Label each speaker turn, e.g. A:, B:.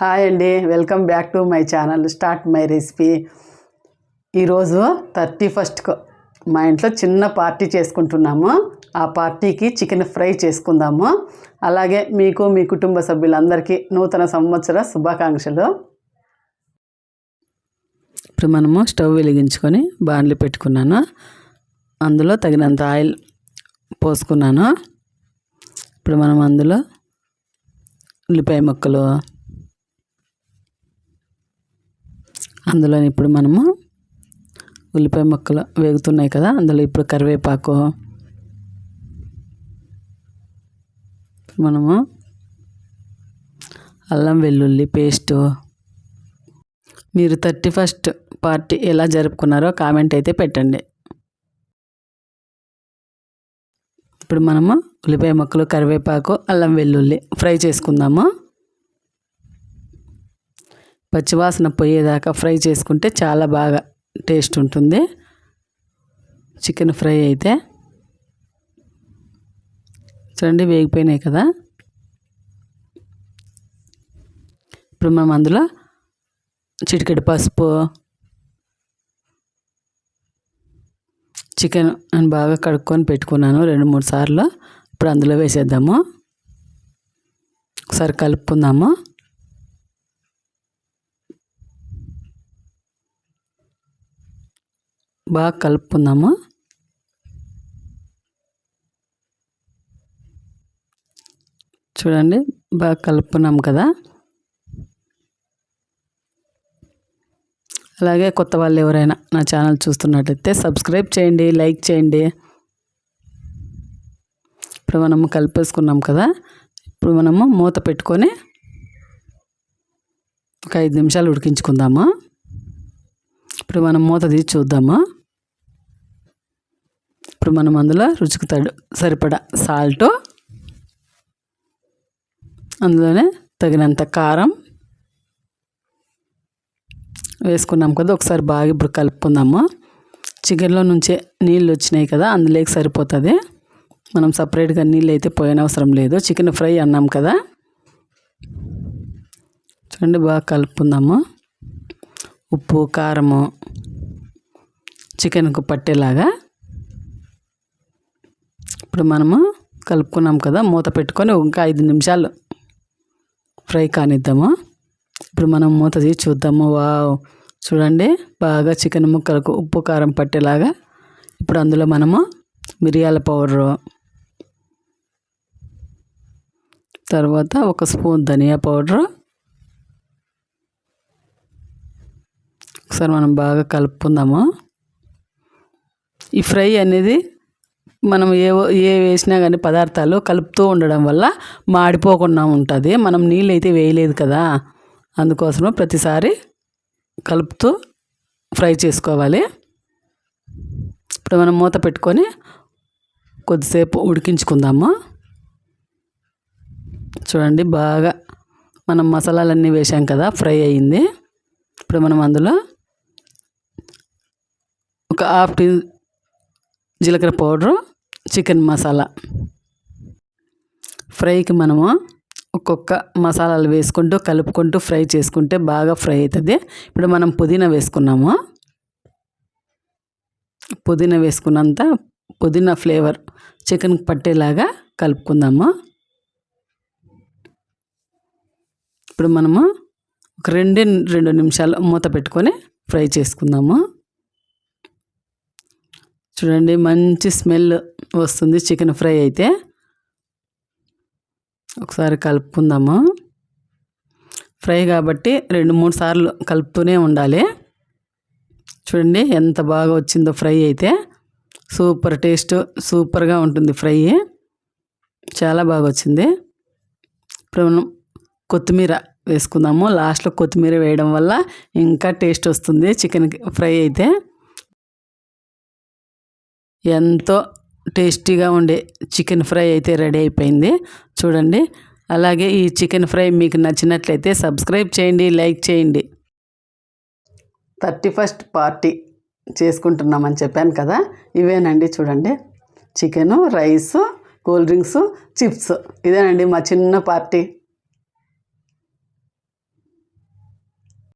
A: Hi అండి welcome back to my channel start my recipe. ఈరోజు thirty ఫస్ట్కు మా ఇంట్లో చిన్న పార్టీ చేసుకుంటున్నాము. ఆ పార్టీకి చికెన్ ఫ్రై చేసుకుందాము. అలాగే మీకు మీ కుటుంబ సభ్యులందరికీ నూతన సంవత్సర శుభాకాంక్షలు. ఇప్పుడు మనము స్టవ్ వెలిగించుకొని బాండ్లు పెట్టుకున్నాను. అందులో తగినంత ఆయిల్ పోసుకున్నాను. ఇప్పుడు మనం అందులో ఉల్లిపాయ ముక్కలు అందులో ఇప్పుడు మనము ఉల్లిపాయ ముక్కలు వేగుతున్నాయి కదా అందులో ఇప్పుడు కరివేపాకు మనము అల్లం వెల్లుల్లి పేస్టు. మీరు థర్టీ ఫస్ట్ పార్టీ ఎలా జరుపుకున్నారో కామెంట్ అయితే పెట్టండి. ఇప్పుడు మనము ఉల్లిపాయ ముక్కలు కరివేపాకు అల్లం వెల్లుల్లి ఫ్రై చేసుకుందాము. పచ్చివాసన పోయేదాకా ఫ్రై చేసుకుంటే చాలా బాగా టేస్ట్ ఉంటుంది. చికెన్ ఫ్రై అయితే. చూడండి వేగిపోయినాయి కదా. ఇప్పుడు మనం అందులో చిటికెడు పసుపు చికెన్ అని బాగా కడుక్కొని పెట్టుకున్నాను రెండు మూడు సార్లు. ఇప్పుడు అందులో వేసేద్దాము. ఒకసారి కలుపుకుందాము. బాగా కలుపుకుందాము? చూడండి బాగా కలుపుకున్నాం కదా? అలాగే కొత్త వాళ్ళు ఎవరైనా నా ఛానల్ చూస్తున్నట్టయితే సబ్స్క్రైబ్ చేయండి లైక్ చేయండి. ఇప్పుడు మనము కలిపేసుకున్నాం కదా? ఇప్పుడు మనము మూత పెట్టుకొని ఒక ఐదు నిమిషాలు ఉడికించుకుందాము? ఇప్పుడు మనం మూత తీసి చూద్దాము? ఇప్పుడు మనం అందులో రుచికి తడు సరిపడా సాల్ట్. అందులోనే తగినంత కారం. వేసుకున్నాం కదా ఒకసారి బాగా ఇప్పుడు కలుపుకుందాము. చికెన్లో నుంచే నీళ్ళు వచ్చినాయి కదా అందులోకి సరిపోతుంది. మనం సపరేట్గా నీళ్ళు అయితే పోయనవసరం లేదు. చికెన్ ఫ్రై అన్నాం కదా. చూడండి బాగా కలుపుకుందాము. ఉప్పు కారము చికెన్కు పట్టేలాగా ఇప్పుడు మనము కలుపుకున్నాం కదా మూత పెట్టుకొని ఇంకా ఐదు నిమిషాలు ఫ్రై కానిద్దాము. ఇప్పుడు మనం మూత తీసి చూద్దాము. వావ్! చూడండి బాగా చికెన్ ముక్కలకు ఉప్పు కారం పట్టేలాగా ఇప్పుడు అందులో మనము మిరియాల పౌడరు తర్వాత ఒక స్పూన్ ధనియా పౌడరు ఒకసారి మనం బాగా కలుపుకుందాము. ఈ ఫ్రై అనేది మనం ఏ ఏ వేసినా కానీ పదార్థాలు కలుపుతూ ఉండడం వల్ల మాడిపోకుండా ఉంటుంది. మనం నీళ్ళు అయితే వేయలేదు కదా. అందుకోసమే ప్రతిసారి కలుపుతూ ఫ్రై చేసుకోవాలి. ఇప్పుడు మనం మూత పెట్టుకొని కొద్దిసేపు ఉడికించుకుందాము. చూడండి బాగా మనం మసాలాలన్నీ వేసాం కదా ఫ్రై అయ్యింది ఇప్పుడు మనం అందులో ఒక హాఫ్ టీ జీలకర్ర పౌడరు చికెన్ మసాలా. ఫ్రైకి మనము ఒక్కొక్క మసాలాలు వేసుకుంటూ కలుపుకుంటూ ఫ్రై చేసుకుంటే బాగా ఫ్రై అవుతుంది. ఇప్పుడు మనం పుదీనా వేసుకున్నాము. పుదీనా వేసుకున్నంత పుదీనా ఫ్లేవర్ చికెన్కి పట్టేలాగా కలుపుకుందాము. ఇప్పుడు మనము ఒక రెండు రెండు నిమిషాలు మూత పెట్టుకొని ఫ్రై చేసుకుందాము. చూడండి మంచి స్మెల్ వస్తుంది. చికెన్ ఫ్రై అయితే. ఒకసారి కలుపుకుందాము. ఫ్రై కాబట్టి రెండు మూడు సార్లు కలుపుతూనే ఉండాలి. చూడండి ఎంత బాగా వచ్చిందో ఫ్రై అయితే. సూపర్ టేస్ట్ సూపర్గా ఉంటుంది ఫ్రై. చాలా బాగా వచ్చింది. ఇప్పుడు మనం కొత్తిమీర వేసుకుందాము. లాస్ట్లో కొత్తిమీర వేయడం వల్ల ఇంకా టేస్ట్ వస్తుంది చికెన్ ఫ్రై అయితే. ఎంతో టేస్టీగా ఉండే చికెన్ ఫ్రై అయితే రెడీ అయిపోయింది. చూడండి. అలాగే ఈ చికెన్ ఫ్రై మీకు నచ్చినట్లయితే సబ్స్క్రైబ్ చేయండి లైక్ చేయండి. థర్టీ ఫస్ట్ పార్టీ చేసుకుంటున్నామని చెప్పాను కదా. ఇవేనండి చూడండి. Chicken rice cool drinks chips. ఇదేనండి మా చిన్న పార్టీ.